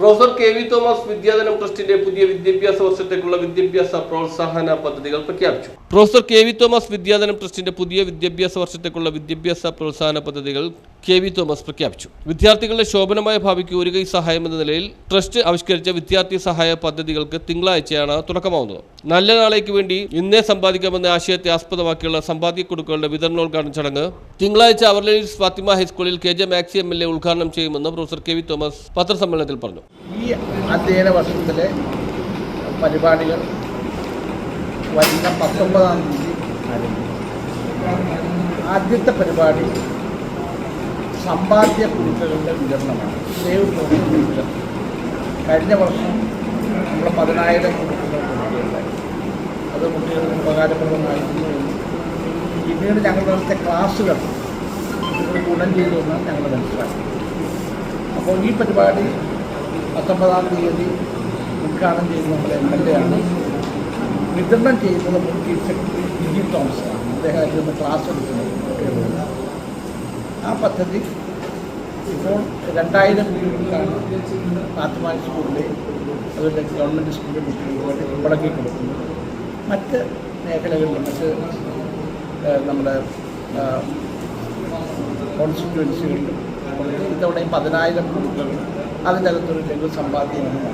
professor K V Thomas Vidyadhanam ട്രസ്റ്റിന്റെ പുതിയ വിദ്യാഭ്യാസ വർഷത്തേക്കുള്ള വിദ്യാഭ്യാസ പ്രോത്സാഹന പദ്ധതികൾ പ്രഖ്യാപിച്ചു. Professor K V Thomas Vidyadhanam ട്രസ്റ്റിന്റെ പുതിയ വിദ്യാഭ്യാസ വർഷത്തേക്കുള്ള വിദ്യാഭ്യാസ പ്രോത്സാഹന പദ്ധതികൾ കെ വി തോമസ് പ്രഖ്യാപിച്ചു. വിദ്യാർത്ഥികളുടെ ശോഭനമായ ഭാവിക്ക് ഒരു കൈ സഹായം എന്ന നിലയിൽ ട്രസ്റ്റ് ആവിഷ്കരിച്ച വിദ്യാർത്ഥി സഹായ പദ്ധതികൾക്ക് തിങ്കളാഴ്ചയാണ് തുടക്കമാവുന്നത്. നല്ല നാളേക്ക് വേണ്ടി ഇന്നേ സമ്പാദിക്കാമെന്ന ആശയത്തെ ആസ്പദമാക്കിയുള്ള സമ്പാദ്യ കൊടുക്കുകളുടെ വിതരണോദ്ഘാടന ചടങ്ങ് തിങ്കളാഴ്ച അവർലേഡീസ് ഫാത്തിമ ഹൈസ്കൂളിൽ K J Maxi M L A ഉദ്ഘാടനം ചെയ്യുമെന്ന് പ്രൊഫസർ കെ വി തോമസ് പത്രസമ്മേളനത്തിൽ പറഞ്ഞു. ഈ അധ്യയന വർഷത്തിലെ പരിപാടികൾ വരുന്ന പത്തൊമ്പതാം തീയതി ആദ്യത്തെ പരിപാടി സമ്പാദ്യ കുറിപ്പുകളുടെ വിതരണമാണ്. സേവ് വിതരണം കഴിഞ്ഞ വർഷം നമ്മൾ പതിനായിരം കൊടുക്കുകയുണ്ടായി അത് കുട്ടികൾക്ക് ഉപകാരപ്രദമായിരുന്നു പിന്നീട് ഞങ്ങൾ നടത്തിയ ക്ലാസ്സുകൾ ഗുണം ചെയ്തു എന്നാണ് ഞങ്ങൾ മനസ്സിലാക്കി. അപ്പോൾ ഈ പരിപാടി പത്തൊമ്പതാം തീയതി ഉദ്ഘാടനം ചെയ്ത് നമ്മുടെ എം എൽ എ ആണ്. വിതരണം ചെയ്യുന്നത് മുൻ ചീഫ് സെക്രട്ടറി ജിജി തോമസ് ആണ് അദ്ദേഹം ക്ലാസ് എടുക്കുന്നത്. കുട്ടികളോട് ആ പദ്ധതി ഇപ്പോൾ രണ്ടായിരം കുട്ടികൾക്കാണ് ആത്മാ സ്കൂളിലെ അതുപോലെ ഗവൺമെന്റ് സ്കൂളിലെ കുട്ടികൾക്ക് മുടക്കി കൊടുക്കുന്നത്. മറ്റ് മേഖലകളിലും മറ്റ് നമ്മുടെ കോൺസ്റ്റിറ്റ്യുവൻസികളിലും കൊടുത്ത് ഇതോടെ പതിനായിരം അതിന്റെ അകത്തൊരു ലഘു സമ്പാദ്യമാണ്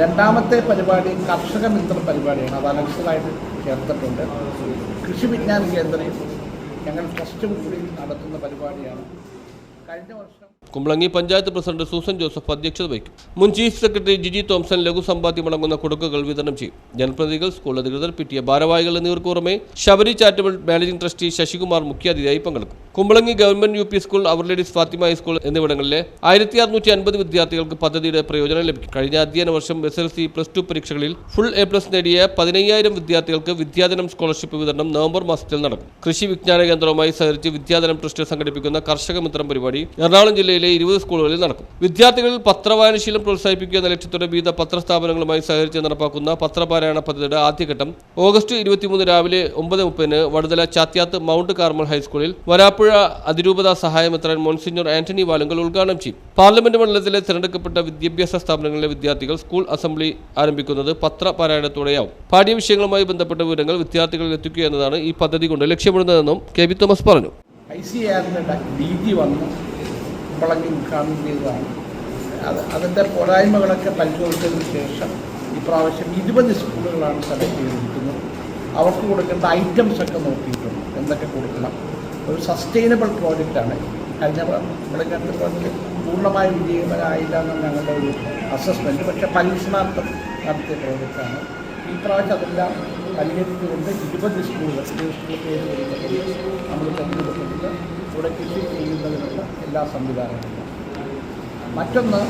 രണ്ടാമത്തെ പരിപാടി കർഷക മിത്ര പരിപാടിയാണ്. അത് അലക്ഷ്യമായിട്ട് ചേർത്തിട്ടുണ്ട്. കൃഷി വിജ്ഞാന കേന്ദ്രയിൽ ഞങ്ങൾ ഫസ്റ്റും കൂടി നടത്തുന്ന പരിപാടിയാണ്. കഴിഞ്ഞ വർഷം Kumbalangi panchayat president Susan Joseph അധ്യക്ഷത വഹിക്കും. മുൻ ചീഫ് സെക്രട്ടറി ജിജി തോംസൺ ലഘു സമ്പാദ്യമടങ്ങുന്ന കൊടുക്കുകൾ വിതരണം ചെയ്യും. ജനപ്രതിനിധികൾ സ്കൂൾ അധികൃതർ പി ടി എ ഭാരവാഹികൾ എന്നിവർക്ക് പുറമെ Sabari charitable managing trustee Sasikumar മുഖ്യാതിഥിയായി പങ്കെടുക്കും. Kumbalangi government U P school our lady's Fathima high school എന്നിവിടങ്ങളിലെ ആയിരത്തി അറുന്നൂറ്റി അൻപത് വിദ്യാർത്ഥികൾക്ക് പദ്ധതിയുടെ പ്രയോജനം ലഭിക്കും. കഴിഞ്ഞ അധ്യയന വർഷം S L C plus two പരീക്ഷകളിൽ ഫുൾ എ പ്ലസ് നേടിയ പതിനയ്യായിരം വിദ്യാർത്ഥികൾക്ക് വിദ്യാധനം സ്കോളർഷിപ്പ് വിതരണം നവംബർ മാസത്തിൽ നടക്കും. കൃഷി വിജ്ഞാന കേന്ദ്രവുമായി സഹകരിച്ച് വിദ്യാധനം ട്രസ്റ്റ് സംഘടിപ്പിക്കുന്ന കർഷക മിത്രം പരിപാടി എറണാകുളം ജില്ലയിലെ ഇരുപത് സ്കൂളുകളിൽ നടക്കും. വിദ്യാർത്ഥികളിൽ പത്രവായനശീലം പ്രോത്സാഹിപ്പിക്കുക എന്ന ലക്ഷ്യത്തോടെ വിവിധ പത്രസ്ഥാപനങ്ങളുമായി സഹകരിച്ച് നടപ്പാക്കുന്ന പത്രപാരായണ പദ്ധതിയുടെ ആദ്യഘട്ടം ഓഗസ്റ്റ് ഇരുപത്തിമൂന്ന് രാവിലെ ഒമ്പത് മുപ്പതിന് വടുതല ചാത്യാത്ത് മൗണ്ട് കാർമൽ ഹൈസ്കൂളിൽ വരാപ്പുഴ അതിരൂപത സഹായമിത്രൻ മോൺസിഞ്ഞോർ ആന്റണി വാലുങ്കൽ ഉദ്ഘാടനം ചെയ്യും. പാർലമെന്റ് മണ്ഡലത്തിലെ തിരഞ്ഞെടുക്കപ്പെട്ട വിദ്യാഭ്യാസ സ്ഥാപനങ്ങളിലെ വിദ്യാർത്ഥികൾ സ്കൂൾ അസംബ്ലി ആരംഭിക്കുന്നത് പത്രപാരായണത്തോടെയാവും. പാഠ്യവിഷയങ്ങളുമായി ബന്ധപ്പെട്ട വിവരങ്ങൾ വിദ്യാർത്ഥികളിൽ എത്തിക്കുക എന്നതാണ് ഈ പദ്ധതി കൊണ്ട് ലക്ഷ്യമിടുന്നതെന്നും കെ ബി തോമസ് പറഞ്ഞു. ഐ സി ആറിന്റെ രീതി വന്ന്. കുമ്പളങ്ങി ഉദ്ഘാടനം ചെയ്തതാണ്. അത് അതിന്റെ പോരായ്മകളൊക്കെ പരിശോധിച്ചതിന് ശേഷം ഇപ്രാവശ്യം ഇരുപത് സ്കൂളുകളാണ് സെലക്ട് ചെയ്തിരിക്കുന്നത്. അവർക്ക് കൊടുക്കേണ്ട ഐറ്റംസ് ഒക്കെ നോക്കിയിട്ടുണ്ട്. എന്തൊക്കെ കൊടുക്കണം. ഒരു സസ്റ്റൈനബിൾ പ്രോജക്റ്റാണ്. കഴിഞ്ഞ കുമ്പളങ്ങാട്ട് പ്രോജക്റ്റ് പൂർണമായി വിജയകരമായില്ല എന്നാണ് ഞങ്ങളുടെ ഒരു അസസ്മെന്റ് പക്ഷേ പരീക്ഷണാർത്ഥം നടത്തിയ പ്രോജക്റ്റാണ്. ഈ പ്രാവശ്യം അതെല്ലാം പരിഹരിച്ചുകൊണ്ട് ഇരുപത് സ്കൂളുകൾ സ്കൂൾ പേര് നമ്മൾ കൃഷി ചെയ്യുന്നതിനുള്ള എല്ലാ സംവിധാനങ്ങളും മറ്റൊന്ന്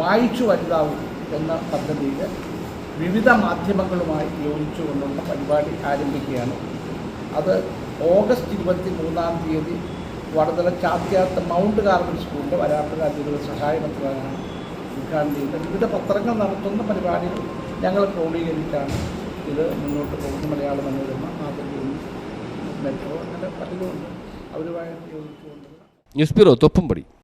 വായിച്ചു വലുതാവും എന്ന പദ്ധതിയിൽ വിവിധ മാധ്യമങ്ങളുമായി യോജിച്ചുകൊണ്ടുള്ള പരിപാടി ആരംഭിക്കുകയാണ്. അത് ഓഗസ്റ്റ് ഇരുപത്തി മൂന്നാം തീയതി വടതല ചാത്യാത്ത മൗണ്ട് കാർബൺ സ്കൂളിന്റെ വരാപ്പുഴ അതിഥികളുടെ സഹായമന്ത്രമാണ് ഉദ്ഘാടനം ചെയ്യുന്നത്. വിവിധ പത്രങ്ങൾ നടത്തുന്ന പരിപാടികൾ ഞങ്ങൾ ക്രോഡീകരിച്ചാണ് ഇത് മുന്നോട്ട് പോകുന്ന മലയാള മനോരമ മാതൃഭൂമി മെട്രോ അങ്ങനെ പലതുമുണ്ട് അവരുമായിട്ട് ന്യൂസ് ബ്യൂറോ തൊപ്പുംപടി.